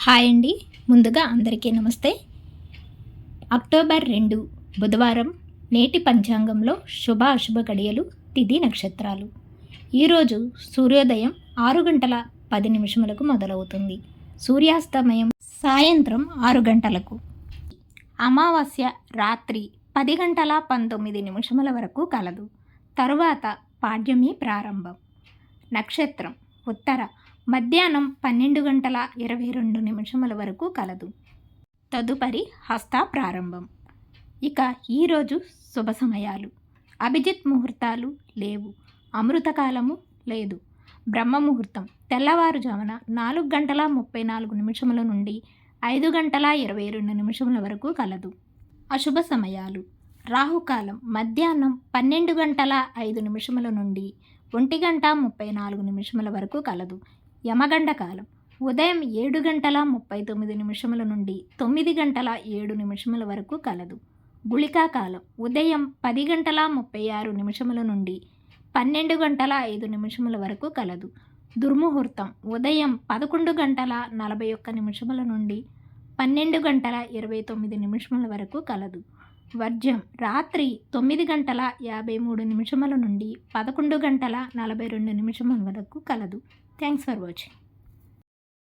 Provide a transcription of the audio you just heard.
Hi అండి. ముందుగా అందరికీ నమస్తే. అక్టోబర్ రెండు బుధవారం నేటి పంచాంగంలో శుభ అశుభ గడియలు తిథి నక్షత్రాలు. ఈరోజు సూర్యోదయం ఆరు గంటల పది నిమిషములకు మొదలవుతుంది. సూర్యాస్తమయం సాయంత్రం ఆరు గంటలకు. అమావాస్య రాత్రి పది గంటల పంతొమ్మిది నిమిషముల వరకు కలదు. తరువాత పాడ్యమి ప్రారంభం. నక్షత్రం ఉత్తర మధ్యాహ్నం పన్నెండు గంటల ఇరవై రెండు నిమిషముల వరకు కలదు. తదుపరి హస్త ప్రారంభం. ఇక ఈరోజు శుభ సమయాలు. అభిజిత్ ముహూర్తాలు లేవు. అమృతకాలము లేదు. బ్రహ్మ ముహూర్తం. తెల్లవారుజామున నాలుగు గంటల ముప్పై నాలుగు నిమిషముల నుండి ఐదు గంటల ఇరవై రెండు నిమిషముల వరకు కలదు. అశుభ సమయాలు. రాహుకాలం. మధ్యాహ్నం పన్నెండు గంటల ఐదు నిమిషముల నుండి ఒంటి గంట ముప్పై నాలుగు నిమిషముల వరకు కలదు. యమగండ కాలం ఉదయం ఏడు గంటల ముప్పై తొమ్మిది నిమిషముల నుండి తొమ్మిది గంటల ఏడు నిమిషముల వరకు కలదు. గుళికా కాలం ఉదయం పది గంటల ముప్పై ఆరు నిమిషముల నుండి పన్నెండు గంటల ఐదు నిమిషముల వరకు కలదు. దుర్ముహూర్తం. ఉదయం పదకొండు గంటల నలభై ఒక్క నిమిషముల నుండి పన్నెండు గంటల ఇరవై తొమ్మిది నిమిషముల వరకు కలదు. వర్జ్యం. రాత్రి తొమ్మిది గంటల యాభై మూడు నిమిషముల నుండి పదకొండు గంటల నలభై రెండు నిమిషముల వరకు కలదు. Thanks for watching.